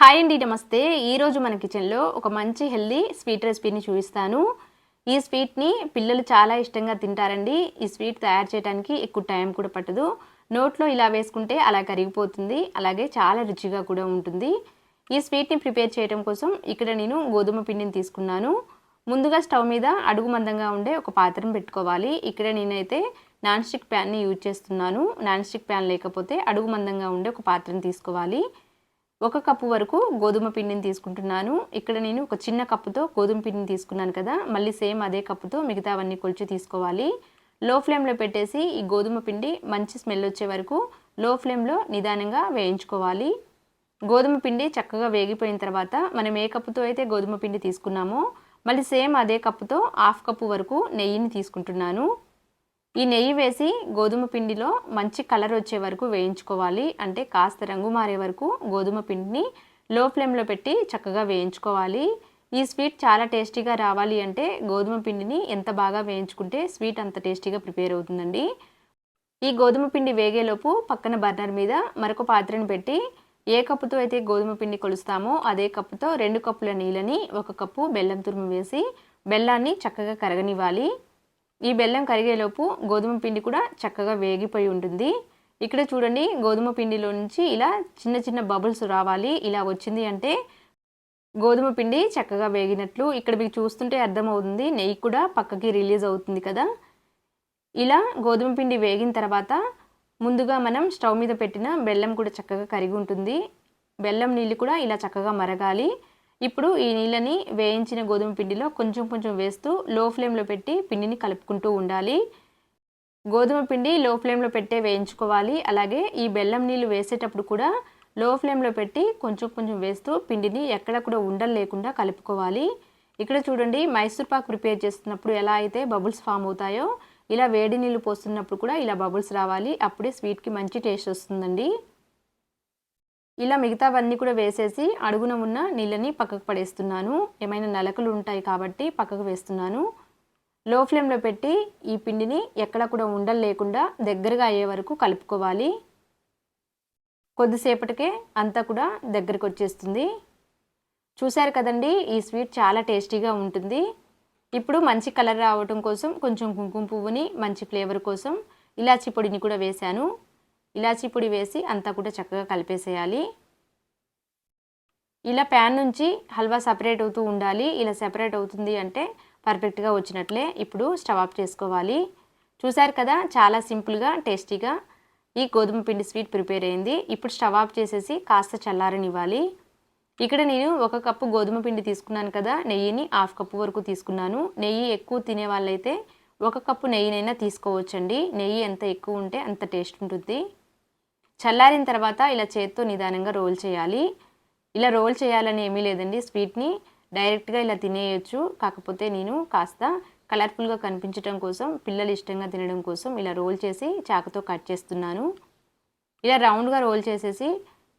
Hi అండి నమస్తే. ఈరోజు మన కిచెన్లో ఒక మంచి హెల్దీ స్వీట్ రెసిపీని చూపిస్తాను. ఈ స్వీట్ని పిల్లలు చాలా ఇష్టంగా తింటారండి. ఈ స్వీట్ తయారు చేయడానికి ఎక్కువ టైం కూడా పట్టదు. నోట్లో ఇలా వేసుకుంటే అలా కరిగిపోతుంది. అలాగే చాలా రుచిగా కూడా ఉంటుంది. ఈ స్వీట్ని ప్రిపేర్ చేయడం కోసం ఇక్కడ నేను గోధుమ పిండిని తీసుకున్నాను. ముందుగా స్టవ్ మీద అడుగు మందంగా ఉండే ఒక పాత్రను పెట్టుకోవాలి. ఇక్కడ నేనైతే నాన్ స్టిక్ ప్యాన్ని యూజ్ చేస్తున్నాను. నాన్ స్టిక్ ప్యాన్ లేకపోతే అడుగు మందంగా ఉండే ఒక పాత్రను తీసుకోవాలి. ఒక కప్పు వరకు గోధుమ పిండిని తీసుకుంటున్నాను. ఇక్కడ నేను ఒక చిన్న కప్పుతో గోధుమ పిండిని తీసుకున్నాను కదా. మళ్ళీ సేమ్ అదే కప్పుతో మిగతావన్నీ కొలిచి తీసుకోవాలి. లో ఫ్లేమ్లో పెట్టేసి ఈ గోధుమ పిండి మంచి స్మెల్ వచ్చే వరకు లో ఫ్లేమ్లో నిదానంగా వేయించుకోవాలి. గోధుమ పిండి చక్కగా వేగిపోయిన తర్వాత మనం ఏ కప్పుతో అయితే గోధుమ పిండి తీసుకున్నామో మళ్ళీ సేమ్ అదే కప్పుతో హాఫ్ కప్పు వరకు నెయ్యిని తీసుకుంటున్నాను. ఈ నెయ్యి వేసి గోధుమ పిండిలో మంచి కలర్ వచ్చే వరకు వేయించుకోవాలి. అంటే కాస్త రంగు మారే వరకు గోధుమ పిండిని లో ఫ్లేమ్లో పెట్టి చక్కగా వేయించుకోవాలి. ఈ స్వీట్ చాలా టేస్టీగా రావాలి అంటే గోధుమ పిండిని ఎంత బాగా వేయించుకుంటే స్వీట్ అంత టేస్టీగా ప్రిపేర్ అవుతుందండి. ఈ గోధుమ పిండి వేగేలోపు పక్కన బర్నర్ మీద మరొక పాత్రను పెట్టి ఏ కప్పుతో అయితే గోధుమ పిండి కొలుస్తామో అదే కప్పుతో రెండు కప్పుల నీళ్ళని ఒక కప్పు బెల్లం తురుము వేసి బెల్లాన్ని చక్కగా కరగనివ్వాలి. ఈ బెల్లం కరిగేలోపు గోధుమ పిండి కూడా చక్కగా వేగిపోయి ఉంటుంది. ఇక్కడ చూడండి గోధుమ పిండిలో నుంచి ఇలా చిన్న చిన్న బబుల్స్ రావాలి. ఇలా వచ్చింది అంటే గోధుమ పిండి చక్కగా వేగినట్లు ఇక్కడ మీకు చూస్తుంటే అర్థమవుతుంది. నెయ్యి కూడా పక్కకి రిలీజ్ అవుతుంది కదా. ఇలా గోధుమ పిండి వేగిన తర్వాత ముందుగా మనం స్టవ్ మీద పెట్టిన బెల్లం కూడా చక్కగా కరిగి ఉంటుంది. బెల్లం నీళ్ళు కూడా ఇలా చక్కగా మరగాలి. ఇప్పుడు ఈ నీళ్ళని వేయించిన గోధుమ పిండిలో కొంచెం కొంచెం వేస్తూ లో ఫ్లేమ్లో పెట్టి పిండిని కలుపుకుంటూ ఉండాలి. గోధుమ పిండి లో ఫ్లేమ్లో పెట్టే వేయించుకోవాలి. అలాగే ఈ బెల్లం నీళ్ళు వేసేటప్పుడు కూడా లో ఫ్లేమ్లో పెట్టి కొంచెం కొంచెం వేస్తూ పిండిని ఎక్కడ కూడా ఉండలు లేకుండా కలుపుకోవాలి. ఇక్కడ చూడండి మైసూర్ పాక్ ప్రిపేర్ చేస్తున్నప్పుడు ఎలా అయితే బబుల్స్ ఫామ్ అవుతాయో ఇలా వేడి నీళ్ళు పోస్తున్నప్పుడు కూడా ఇలా బబుల్స్ రావాలి. అప్పుడే స్వీట్కి మంచి టేస్ట్ వస్తుందండి. ఇలా మిగతావన్నీ కూడా వేసేసి అడుగున ఉన్న నీళ్ళని పక్కకు పడేస్తున్నాను. ఏమైనా నలకలు ఉంటాయి కాబట్టి పక్కకు వేస్తున్నాను. లో ఫ్లేమ్లో పెట్టి ఈ పిండిని ఎక్కడ కూడా ఉండలు లేకుండా దగ్గరగా అయ్యే వరకు కలుపుకోవాలి. కొద్దిసేపటికే అంతా కూడా దగ్గరికి వచ్చేస్తుంది. చూశారు కదండి ఈ స్వీట్ చాలా టేస్టీగా ఉంటుంది. ఇప్పుడు మంచి కలర్ రావటం కోసం కొంచెం కుంకుమ పువ్వుని మంచి ఫ్లేవర్ కోసం ఇలాచి పొడిని కూడా వేశాను. ఇలాచీ పొడి వేసి అంతా కూడా చక్కగా కలిపేసేయాలి. ఇలా ప్యాన్ నుంచి హల్వా సపరేట్ అవుతూ ఉండాలి. ఇలా సెపరేట్ అవుతుంది అంటే పర్ఫెక్ట్గా వచ్చినట్లే ఇప్పుడు స్టవ్ ఆఫ్ చేసుకోవాలి. చూశారు కదా చాలా సింపుల్గా టేస్టీగా ఈ గోధుమ పిండి స్వీట్ ప్రిపేర్ అయింది. ఇప్పుడు స్టవ్ ఆఫ్ చేసేసి కాస్త చల్లారనివ్వాలి. ఇక్కడ నేను ఒక కప్పు గోధుమ పిండి తీసుకున్నాను కదా నెయ్యిని హాఫ్ కప్పు వరకు తీసుకున్నాను. నెయ్యి ఎక్కువ తినే వాళ్ళైతే ఒక కప్పు నెయ్యినైనా తీసుకోవచ్చండి. నెయ్యి ఎంత ఎక్కువ ఉంటే అంత టేస్ట్ ఉంటుంది. చల్లారిన తర్వాత ఇలా చేత్తో నిదానంగా రోల్ చేయాలి. ఇలా రోల్ చేయాలని ఏమీ లేదండి. స్వీట్ని డైరెక్ట్గా ఇలా తినేయచ్చు. కాకపోతే నేను కాస్త కలర్ఫుల్గా కనిపించడం కోసం పిల్లలు ఇష్టంగా తినడం కోసం ఇలా రోల్ చేసి చాకుతో కట్ చేస్తున్నాను. ఇలా రౌండ్గా రోల్ చేసేసి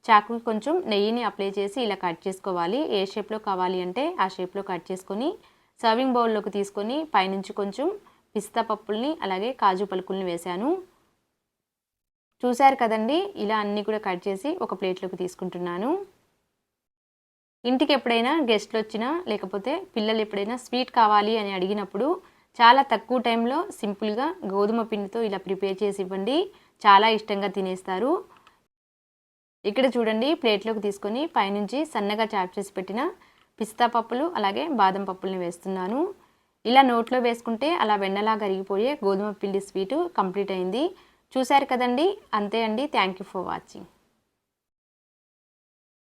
చాకు కొంచెం నెయ్యిని అప్లై చేసి ఇలా కట్ చేసుకోవాలి. ఏ షేప్లో కావాలి అంటే ఆ షేప్లో కట్ చేసుకొని సర్వింగ్ బౌల్లోకి తీసుకొని పైనుంచి కొంచెం పిస్తా పప్పుల్ని అలాగే కాజు పలుకుల్ని వేశాను. చూశారు కదండి? ఇలా అన్నీ కూడా కట్ చేసి ఒక ప్లేట్లోకి తీసుకుంటున్నాను. ఇంటికి ఎప్పుడైనా గెస్ట్లు వచ్చినా లేకపోతే పిల్లలు ఎప్పుడైనా స్వీట్ కావాలి అని అడిగినప్పుడు చాలా తక్కువ టైంలో సింపుల్గా గోధుమ పిండితో ఇలా ప్రిపేర్ చేసి ఇవ్వండి. చాలా ఇష్టంగా తినేస్తారు. ఇక్కడ చూడండి ప్లేట్లోకి తీసుకొని పైనుంచి సన్నగా చాప్ చేసి పెట్టిన పిస్తా పప్పులు అలాగే బాదం పప్పుల్ని వేస్తున్నాను. ఇలా నోట్లో వేసుకుంటే అలా వెన్నలా కరిగిపోయే గోధుమ పిండి స్వీటు కంప్లీట్ అయింది. చూశారు కదండి. అంతే అండి. Thank you for watching